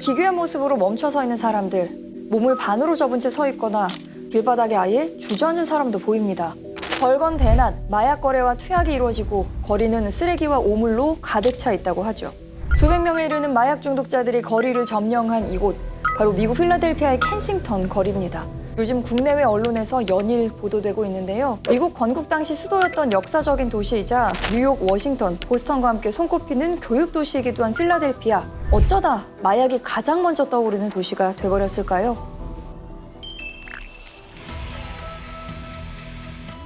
기괴한 모습으로 멈춰 서 있는 사람들, 몸을 반으로 접은 채 서 있거나 길바닥에 아예 주저앉은 사람도 보입니다. 벌건 대낮 마약 거래와 투약이 이루어지고 거리는 쓰레기와 오물로 가득 차 있다고 하죠. 수백 명에 이르는 마약 중독자들이 거리를 점령한 이곳 바로 미국 필라델피아의 켄싱턴 거리입니다. 요즘 국내외 언론에서 연일 보도되고 있는데요. 미국 건국 당시 수도였던 역사적인 도시이자 뉴욕, 워싱턴, 보스턴과 함께 손꼽히는 교육 도시이기도 한 필라델피아. 어쩌다 마약이 가장 먼저 떠오르는 도시가 돼버렸을까요?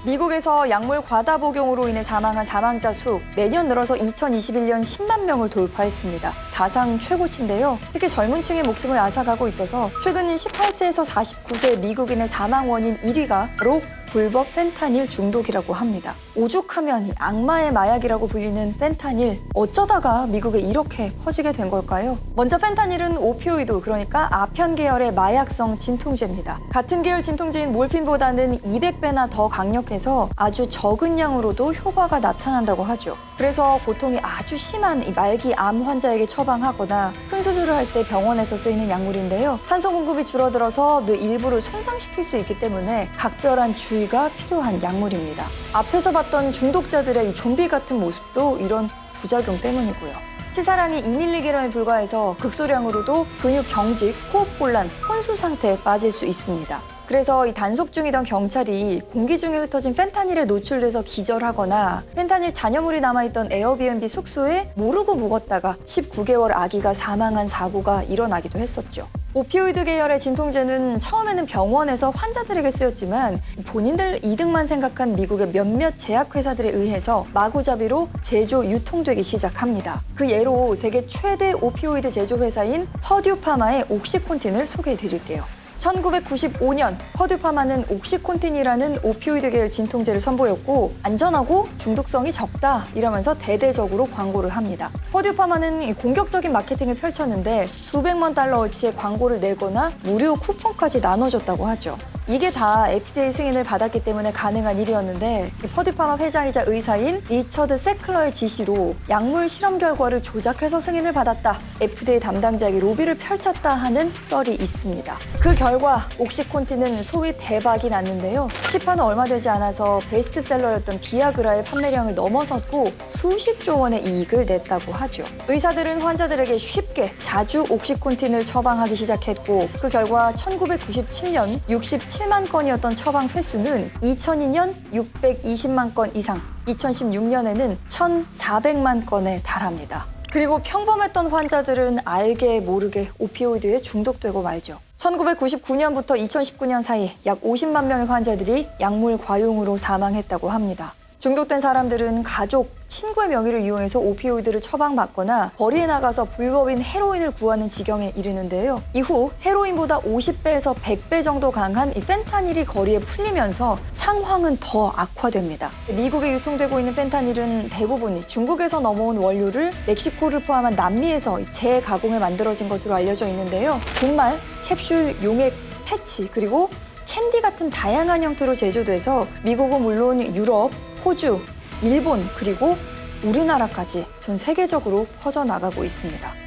미국에서 약물 과다 복용으로 인해 사망한 사망자 수 매년 늘어서 2021년 10만 명을 돌파했습니다. 사상 최고치인데요. 특히 젊은 층의 목숨을 앗아가고 있어서 최근 18세에서 49세 미국인의 사망 원인 1위가 바로 불법 펜타닐 중독이라고 합니다. 오죽하면 이 악마의 마약이라고 불리는 펜타닐 어쩌다가 미국에 이렇게 퍼지게 된 걸까요? 먼저 펜타닐은 오피오이드 그러니까 아편 계열의 마약성 진통제입니다. 같은 계열 진통제인 몰핀보다는 200배나 더 강력해서 아주 적은 양으로도 효과가 나타난다고 하죠. 그래서 고통이 아주 심한 이 말기 암 환자에게 처방하거나 큰 수술을 할 때 병원에서 쓰이는 약물인데요. 산소 공급이 줄어들어서 뇌 일부를 손상시킬 수 있기 때문에 각별한 주의가 필요한 약물입니다. 앞에서 봤던 중독자들의 이 좀비 같은 모습도 이런 부작용 때문이고요. 치사량이 2mg에 불과해서 극소량으로도 근육 경직, 호흡 곤란, 혼수 상태에 빠질 수 있습니다. 그래서 이 단속 중이던 경찰이 공기 중에 흩어진 펜타닐에 노출돼서 기절하거나 펜타닐 잔여물이 남아있던 에어비앤비 숙소에 모르고 묵었다가 19개월 아기가 사망한 사고가 일어나기도 했었죠. 오피오이드 계열의 진통제는 처음에는 병원에서 환자들에게 쓰였지만 본인들 이득만 생각한 미국의 몇몇 제약회사들에 의해서 마구잡이로 제조, 유통되기 시작합니다. 그 예로 세계 최대 오피오이드 제조 회사인 퍼듀파마의 옥시콘틴을 소개해 드릴게요. 1995년 퍼듀파마는 옥시콘틴이라는 오피오이드 계열 진통제를 선보였고 안전하고 중독성이 적다 이러면서 대대적으로 광고를 합니다. 퍼듀파마는 이 공격적인 마케팅을 펼쳤는데 수백만 달러어치의 광고를 내거나 무료 쿠폰까지 나눠줬다고 하죠. 이게 다 FDA 승인을 받았기 때문에 가능한 일이었는데 이 퍼듀파마 회장이자 의사인 리처드 세클러의 지시로 약물 실험 결과를 조작해서 승인을 받았다. FDA 담당자에게 로비를 펼쳤다 하는 썰이 있습니다. 그 결과 옥시콘틴은 소위 대박이 났는데요. 시판 후 얼마 되지 않아서 베스트셀러였던 비아그라의 판매량을 넘어섰고 수십조 원의 이익을 냈다고 하죠. 의사들은 환자들에게 쉽게 자주 옥시콘틴을 처방하기 시작했고 그 결과 1997년 67만 건이었던 처방 횟수는 2002년 620만 건 이상, 2016년에는 1,400만 건에 달합니다. 그리고 평범했던 환자들은 알게 모르게 오피오이드에 중독되고 말죠. 1999년부터 2019년 사이 약 50만 명의 환자들이 약물 과용으로 사망했다고 합니다. 중독된 사람들은 가족, 친구의 명의를 이용해서 오피오이드를 처방받거나 거리에 나가서 불법인 헤로인을 구하는 지경에 이르는데요. 이후 헤로인보다 50배에서 100배 정도 강한 이 펜타닐이 거리에 풀리면서 상황은 더 악화됩니다. 미국에 유통되고 있는 펜타닐은 대부분이 중국에서 넘어온 원료를 멕시코를 포함한 남미에서 재가공해 만들어진 것으로 알려져 있는데요. 분말, 캡슐, 용액, 패치 그리고 캔디 같은 다양한 형태로 제조돼서 미국은 물론 유럽, 호주, 일본 그리고 우리나라까지 전 세계적으로 퍼져나가고 있습니다.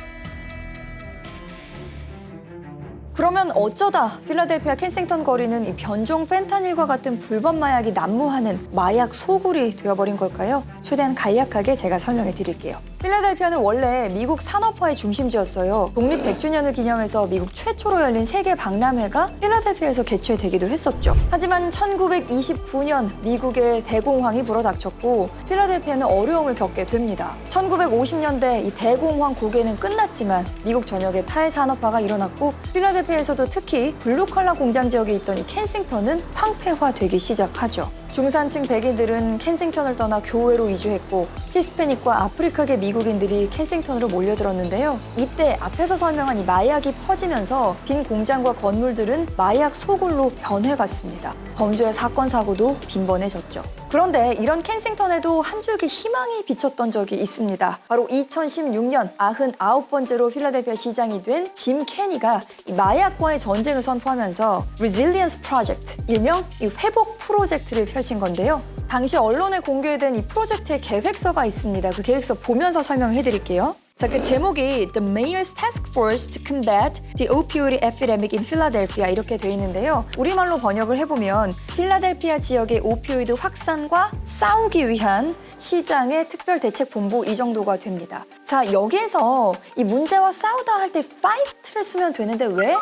그러면 어쩌다 필라델피아 켄싱턴 거리는 이 변종 펜타닐과 같은 불법 마약이 난무하는 마약 소굴이 되어버린 걸까요? 최대한 간략하게 제가 설명해 드릴게요. 필라델피아는 원래 미국 산업화의 중심지였어요. 독립 100주년을 기념해서 미국 최초로 열린 세계 박람회가 필라델피아에서 개최되기도 했었죠. 하지만 1929년 미국의 대공황이 불어닥쳤고 필라델피아는 어려움을 겪게 됩니다. 1950년대 이 대공황 고개는 끝났지만 미국 전역에 탈산업화가 일어났고 필라델피아에서도 특히 블루 컬러 공장 지역에 있던 이 켄싱턴은 황폐화되기 시작하죠. 중산층 백인들은 켄싱턴을 떠나 교외로 이주했고 히스패닉과 아프리카계 미국 인들이 켄싱턴으로 몰려들었는데요. 이때 앞에서 설명한 이 마약이 퍼지면서 빈 공장과 건물들은 마약 소굴로 변해갔습니다. 범죄 사건 사고도 빈번해졌죠. 그런데 이런 켄싱턴에도 한 줄기 희망이 비쳤던 적이 있습니다. 바로 2016년 99번째로 필라델피아 시장이 된 짐 케니가 이 마약과의 전쟁을 선포하면서 Resilience Project, 일명 이 회복 프로젝트를 펼친 건데요. 당시 언론에 공개된 이 프로젝트의 계획서가 있습니다. 그 계획서 보면서 설명해 드릴게요. 자, 그 제목이 The Mayor's Task Force to Combat the Opioid Epidemic in Philadelphia 이렇게 돼 있는데요. 우리말로 번역을 해보면 필라델피아 지역의 오피오이드 확산과 싸우기 위한 시장의 특별 대책 본부 이 정도가 됩니다. 자, 여기에서 이 문제와 싸우다 할 때 fight를 쓰면 되는데 왜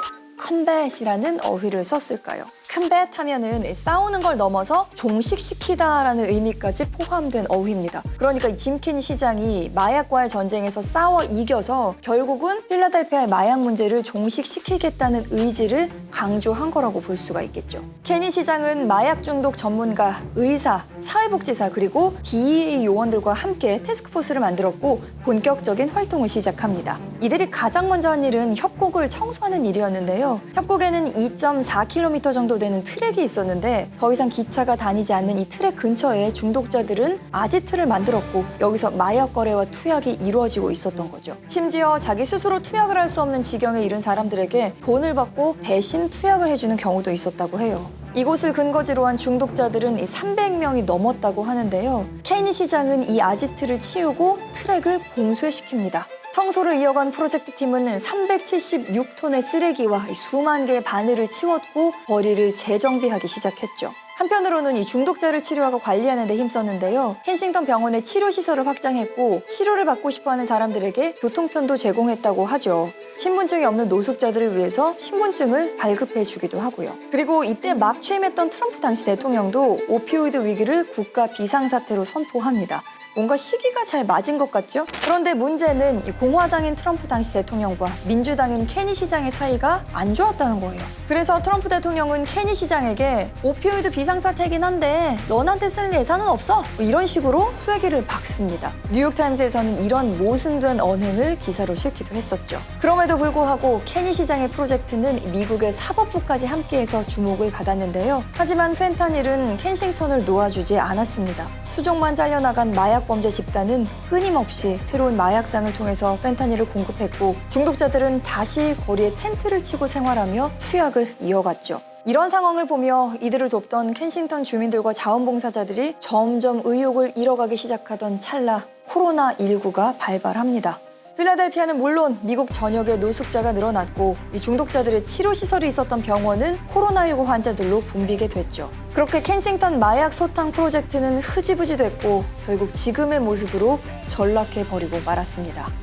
combat이라는 어휘를 썼을까요? Combat 하면은 싸우는 걸 넘어서 종식시키다라는 의미까지 포함된 어휘입니다. 그러니까 이짐 케니 시장이 마약과의 전쟁에서 싸워 이겨서 결국은 필라델피아의 마약 문제를 종식시키겠다는 의지를 강조한 거라고 볼 수가 있겠죠. 케니 시장은 마약 중독 전문가, 의사, 사회복지사 그리고 DEA 요원들과 함께 테스크포스를 만들었고 본격적인 활동을 시작합니다. 이들이 가장 먼저 한 일은 협곡을 청소하는 일이었는데요. 협곡에는 2.4km 정도 되는 트랙이 있었는데 더 이상 기차가 다니지 않는 이 트랙 근처에 중독자들은 아지트를 만들었고 여기서 마약 거래와 투약이 이루어지고 있었던 거죠. 심지어 자기 스스로 투약을 할 수 없는 지경에 이른 사람들에게 돈을 받고 대신 투약을 해주는 경우도 있었다고 해요. 이곳을 근거지로 한 중독자들은 300명이 넘었다고 하는데요. 케이니 시장은 이 아지트를 치우고 트랙을 봉쇄시킵니다. 청소를 이어간 프로젝트 팀은 376톤의 쓰레기와 수만 개의 바늘을 치웠고 거리를 재정비하기 시작했죠. 한편으로는 이 중독자를 치료하고 관리하는 데 힘썼는데요. 켄싱턴 병원의 치료 시설을 확장했고 치료를 받고 싶어하는 사람들에게 교통편도 제공했다고 하죠. 신분증이 없는 노숙자들을 위해서 신분증을 발급해 주기도 하고요. 그리고 이때 막 취임했던 트럼프 당시 대통령도 오피오이드 위기를 국가 비상사태로 선포합니다. 뭔가 시기가 잘 맞은 것 같죠? 그런데 문제는 이 공화당인 트럼프 당시 대통령과 민주당인 케니 시장의 사이가 안 좋았다는 거예요. 그래서 트럼프 대통령은 케니 시장에게 오피오이드 비상사태이긴 한데 너한테 쓸 예산은 없어 뭐 이런 식으로 쐐기를 박습니다. 뉴욕타임스에서는 이런 모순된 언행을 기사로 실기도 했었죠. 그럼에도 불구하고 케니 시장의 프로젝트는 미국의 사법부까지 함께해서 주목을 받았는데요. 하지만 펜타닐은 켄싱턴을 놓아주지 않았습니다. 수족만 잘려나간 마약 범죄 집단은 끊임없이 새로운 마약상을 통해서 펜타닐을 공급했고 중독자들은 다시 거리에 텐트를 치고 생활하며 투약을 이어갔죠. 이런 상황을 보며 이들을 돕던 켄싱턴 주민들과 자원봉사자들이 점점 의욕을 잃어가기 시작하던 찰나 코로나19가 발발합니다. 필라델피아는 물론 미국 전역에 노숙자가 늘어났고 이 중독자들의 치료 시설이 있었던 병원은 코로나19 환자들로 붐비게 됐죠. 그렇게 켄싱턴 마약 소탕 프로젝트는 흐지부지 됐고 결국 지금의 모습으로 전락해 버리고 말았습니다.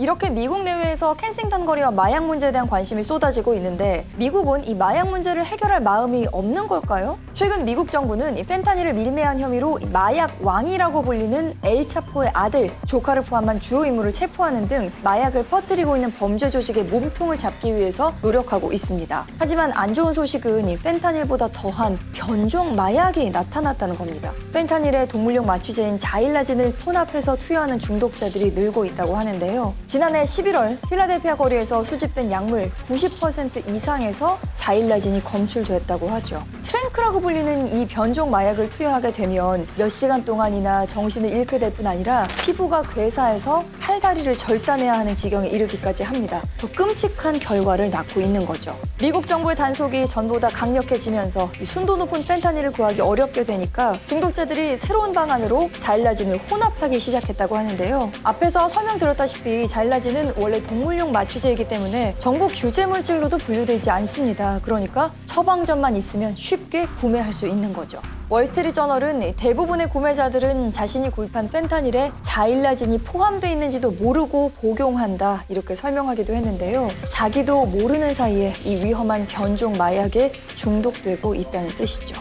이렇게 미국 내외에서 켄싱턴 거리와 마약 문제에 대한 관심이 쏟아지고 있는데 미국은 이 마약 문제를 해결할 마음이 없는 걸까요? 최근 미국 정부는 이 펜타닐을 밀매한 혐의로 이 마약 왕이라고 불리는 엘차포의 아들, 조카를 포함한 주요 인물을 체포하는 등 마약을 퍼뜨리고 있는 범죄 조직의 몸통을 잡기 위해서 노력하고 있습니다. 하지만 안 좋은 소식은 이 펜타닐보다 더한 변종 마약이 나타났다는 겁니다. 펜타닐의 동물용 마취제인 자일라진을 혼합해서 투여하는 중독자들이 늘고 있다고 하는데요. 지난해 11월 필라델피아 거리에서 수집된 약물 90% 이상에서 자일라진이 검출됐다고 하죠. 트랭크라고 불리는 이 변종 마약을 투여하게 되면 몇 시간 동안이나 정신을 잃게 될 뿐 아니라 피부가 괴사해서 팔다리를 절단해야 하는 지경에 이르기까지 합니다. 더 끔찍한 결과를 낳고 있는 거죠. 미국 정부의 단속이 전보다 강력해지면서 이 순도 높은 펜타닐을 구하기 어렵게 되니까 중독자들이 새로운 방안으로 자일라진을 혼합하기 시작했다고 하는데요. 앞에서 설명드렸다시피 자일라진은 원래 동물용 마취제이기 때문에 정부 규제 물질로도 분류되지 않습니다. 그러니까 처방전만 있으면 쉽게 구매할 수 있는 거죠. 월스트리트 저널은 대부분의 구매자들은 자신이 구입한 펜타닐에 자일라진이 포함되어 있는지도 모르고 복용한다 이렇게 설명하기도 했는데요. 자기도 모르는 사이에 이 위험한 변종 마약에 중독되고 있다는 뜻이죠.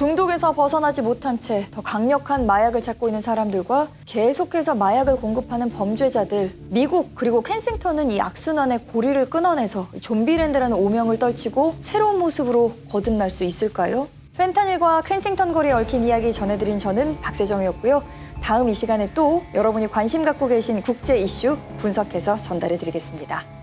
중독에서 벗어나지 못한 채 더 강력한 마약을 찾고 있는 사람들과 계속해서 마약을 공급하는 범죄자들, 미국 그리고 켄싱턴은 이 악순환의 고리를 끊어내서 좀비랜드라는 오명을 떨치고 새로운 모습으로 거듭날 수 있을까요? 펜타닐과 켄싱턴 거리에 얽힌 이야기 전해드린 저는 박세정이었고요. 다음 이 시간에 또 여러분이 관심 갖고 계신 국제 이슈 분석해서 전달해드리겠습니다.